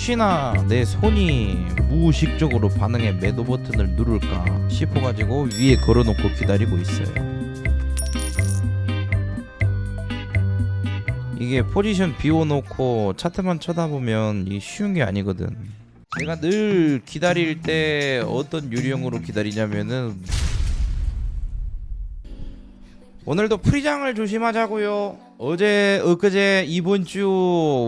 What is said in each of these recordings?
혹시나 내 손이 무의식적으로 반응해 매도 버튼을 누를까 싶어가지고 위에 걸어놓고 기다리고 있어요. 이게 포지션 비워놓고 차트만 쳐다보면 이 쉬운 게 아니거든. 제가 늘 기다릴 때 어떤 유령으로 기다리냐면은 오늘도 프리장을 조심하자고요. 어제 엊그제 이번 주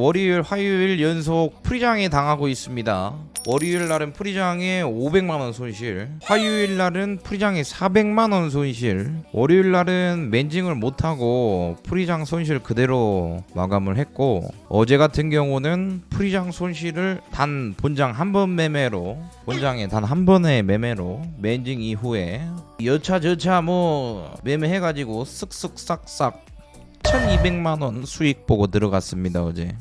월요일 화요일 연속 프리장에 당하고 있습니다. 월요일 날은 프리장에 500만 원 손실, 화요일 날은 프리장에 400만 원 손실, 월요일 날은 맨징을 못 하고 프리장 손실 그대로 마감을 했고 어제 같은 경우는 프리장 손실을 단 본장 한 번 매매로 본장에 단 한 번의 매매로 맨징 이후에 여차 저차 뭐 매매해가지고 쓱쓱 싹싹 1200만 원 수익 보고 들어갔습니다 어제.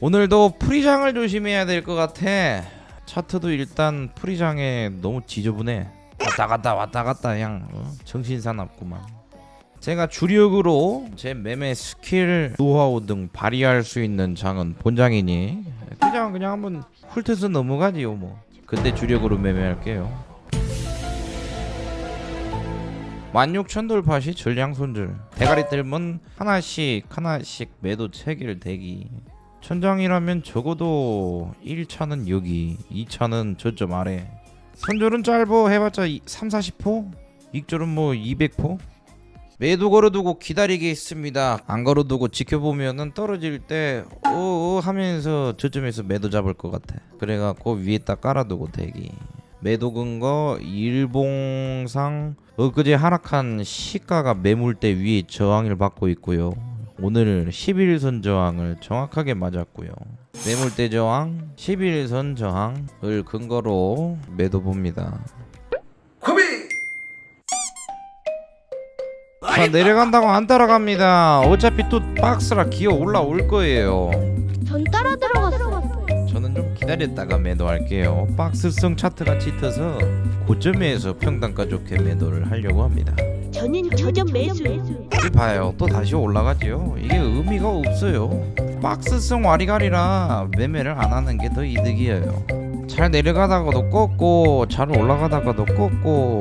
오늘도 프리장을 조심해야 될 것 같아 차트도 일단 프리장에 너무 지저분해. 왔다 갔다 왔다 갔다 그냥 어? 정신 사납구만. 제가 주력으로 제 매매 스킬 노하우 등 발휘할 수 있는 장은 본장이니. 프리장은 그냥 한번 훑어서 넘어가지요 뭐. 근데 주력으로 매매할게요. 16,000 돌파 시 전량 손절. 대가리 뜰면 하나씩 하나씩 매도 체계를 대기 천장이라면 적어도 1차는 여기 2차는 저점 아래. 손절은 짧어 해봤자 3, 40포 익절은 뭐 200포 매도 걸어두고 기다리겠습니다. 안 걸어두고 지켜보면은 떨어질 때 어어 하면서 저점에서 매도 잡을 것 같아. 그래갖고 위에다 깔아두고 대기. 매도 근거 일봉상 엊그제 하락한 시가가 매물대 위에 저항을 받고 있고요. 오늘 11선 저항을 정확하게 맞았고요. 매물대 저항, 11선 저항을 근거로 매도 봅니다. 자 내려간다고 안 따라갑니다. 어차피 또 박스라 기어 올라올 거예요. 전 따라 들어갔어요. 저는 좀 기다렸다가 매도할게요. 박스성 차트가 짙어서 고점에서 평단가 좋게 매도를 하려고 합니다. 저는 저점 매수. 이 봐요. 또 다시 올라가지요. 이게 의미가 없어요. 박스성 와리가리라 매매를 안 하는 게 더 이득이에요. 잘 내려가다가도 꺾고 잘 올라가다가도 꺾고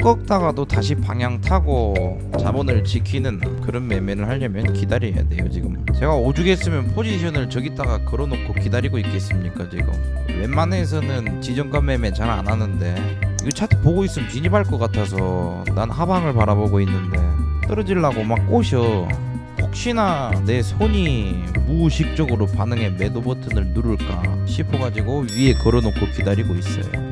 꺾다가도 다시 방향 타고 자본을 지키는 그런 매매를 하려면 기다려야 돼요 지금 제가 오죽했으면 포지션을 저기다가 걸어놓고 기다리고 있겠습니까 지금 웬만해서는 지정가 매매 잘 안 하는데 이거 차트 보고 있으면 진입할 것 같아서 난 하방을 바라보고 있는데 떨어지려고 막 꼬셔. 혹시나 내 손이 무의식적으로 반응해 매도 버튼을 누를까 싶어가지고 위에 걸어놓고 기다리고 있어요.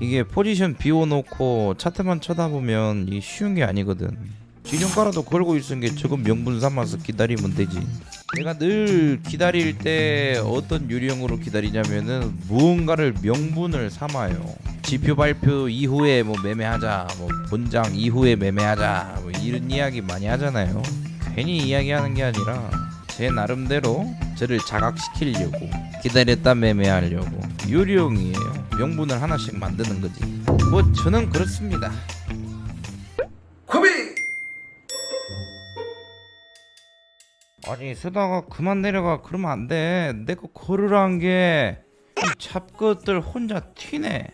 이게 포지션 비워놓고 차트만 쳐다보면 이 쉬운 게 아니거든 진영가라도 걸고 있은 게 저건 명분 삼아서 기다리면 되지. 내가 늘 기다릴 때 어떤 유령으로 기다리냐면은 무언가를 명분을 삼아요. 지표 발표 이후에 뭐 매매하자 뭐 본장 이후에 매매하자 뭐 이런 이야기 많이 하잖아요. 괜히 이야기하는 게 아니라 제 나름대로 저를 자각시키려고 기다렸다 매매하려고 요령이에요. 명분을 하나씩 만드는 거지. 뭐 저는 그렇습니다 아니 쓰다가 그만 내려가. 그러면 안돼. 내거 걸으란 게이 잡것들 혼자 튀네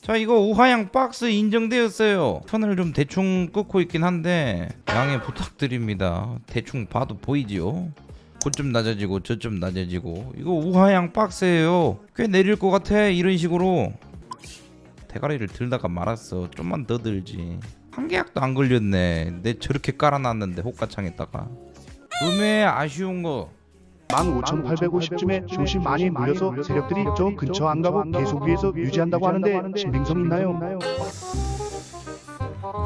자 이거 우하양 박스 인정되었어요. 선을 좀 대충 끄고 있긴 한데 양해 부탁드립니다. 대충 봐도 보이지요? 고점 낮아지고 저점 낮아지고. 이거 우하양 박스예요. 꽤 내릴 것 같아 이런 식으로. 대가리를 들다가 말았어. 좀만 더 들지. 한 계약도 안 걸렸네. 내 저렇게 깔아놨는데 호가창에다가 음에 아쉬운 거 15,850쯤에 조심 많이 물려서 세력들이 저 근처 안 가고 계속 위에서 유지한다고 하는데 신빙성 있나요?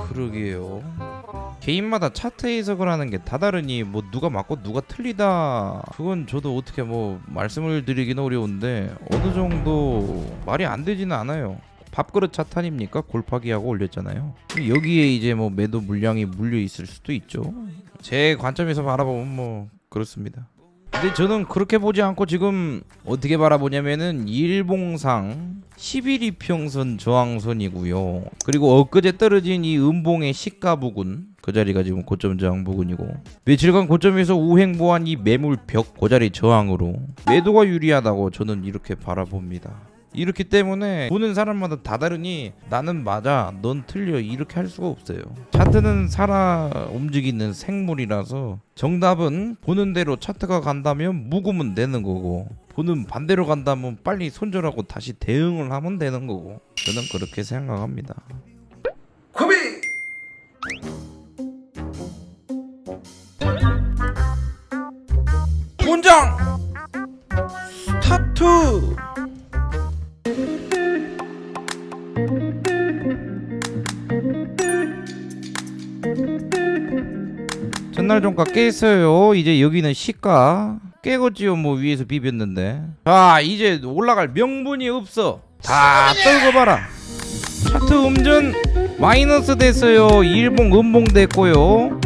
그러게요. 개인마다 차트 해석을 하는 게 다 다르니 뭐 누가 맞고 누가 틀리다 그건 저도 어떻게 뭐 말씀을 드리기는 어려운데 어느 정도 말이 안 되지는 않아요. 밥그릇 차트 아닙니까? 골파기하고 올렸잖아요. 여기에 이제 뭐 매도 물량이 물려 있을 수도 있죠. 제 관점에서 바라보면 뭐 그렇습니다. 근데 저는 그렇게 보지 않고 지금 어떻게 바라보냐면은 일봉상 11이평선 저항선이고요. 그리고 엊그제 떨어진 이 음봉의 시가 부근 그 자리가 지금 고점 저항 부근이고 며칠간 고점에서 우행 보한 이 매물 벽 고자리 저항으로 매도가 유리하다고 저는 이렇게 바라봅니다. 이렇기 때문에 보는 사람마다 다 다르니 나는 맞아 넌 틀려 이렇게 할 수가 없어요. 차트는 살아 움직이는 생물이라서 정답은 보는 대로 차트가 간다면 묵으면 되는 거고 보는 반대로 간다면 빨리 손절하고 다시 대응을 하면 되는 거고 저는 그렇게 생각합니다. 문장! 스타트 전날 종가 깼어요. 이제 여기는 시가 깨겠지요 뭐 위에서 비볐는데. 자 이제 올라갈 명분이 없어. 다 떨고 봐라. 차트 음전 마이너스 됐어요. 일봉 음봉 됐고요